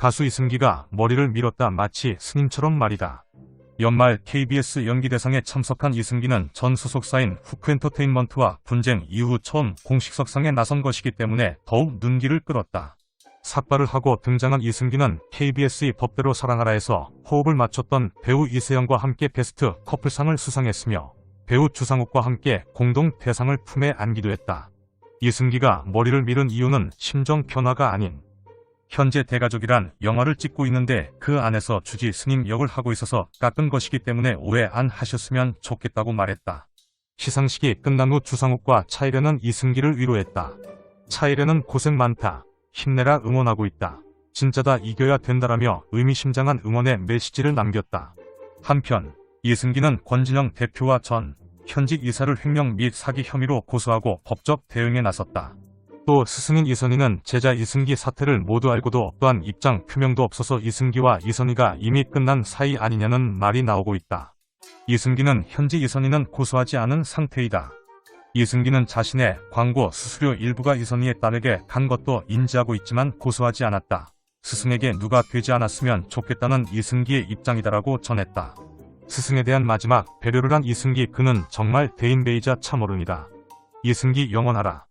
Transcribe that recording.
가수 이승기가 머리를 밀었다 마치 스님처럼 말이다. 연말 KBS 연기대상에 참석한 이승기는 전 소속사인 후크엔터테인먼트와 분쟁 이후 처음 공식석상에 나선 것이기 때문에 더욱 눈길을 끌었다. 삭발을 하고 등장한 이승기는 KBS의 법대로 사랑하라에서 호흡을 맞췄던 배우 이세영과 함께 베스트 커플상을 수상했으며 배우 주상욱과 함께 공동 대상을 품에 안기도 했다. 이승기가 머리를 밀은 이유는 심정 변화가 아닌 현재 대가족이란 영화를 찍고 있는데 그 안에서 주지 스님 역을 하고 있어서 깎은 것이기 때문에 오해 안 하셨으면 좋겠다고 말했다. 시상식이 끝난 후 주상욱과 차이려는 이승기를 위로했다. 차이려는 고생 많다. 힘내라 응원하고 있다. 진짜다 이겨야 된다라며 의미심장한 응원의 메시지를 남겼다. 한편 이승기는 권진영 대표와 전 현직 이사를 횡령 및 사기 혐의로 고소하고 법적 대응에 나섰다. 또 스승인 이선희는 제자 이승기 사태를 모두 알고도 또한 입장 표명도 없어서 이승기와 이선희가 이미 끝난 사이 아니냐는 말이 나오고 있다. 이승기는 현재 이선희는 고소하지 않은 상태이다. 이승기는 자신의 광고 수수료 일부가 이선희의 딸에게 간 것도 인지하고 있지만 고소하지 않았다. 스승에게 누가 되지 않았으면 좋겠다는 이승기의 입장이다라고 전했다. 스승에 대한 마지막 배려를 한 이승기 그는 정말 대인배이자 참어른이다. 이승기 영원하라.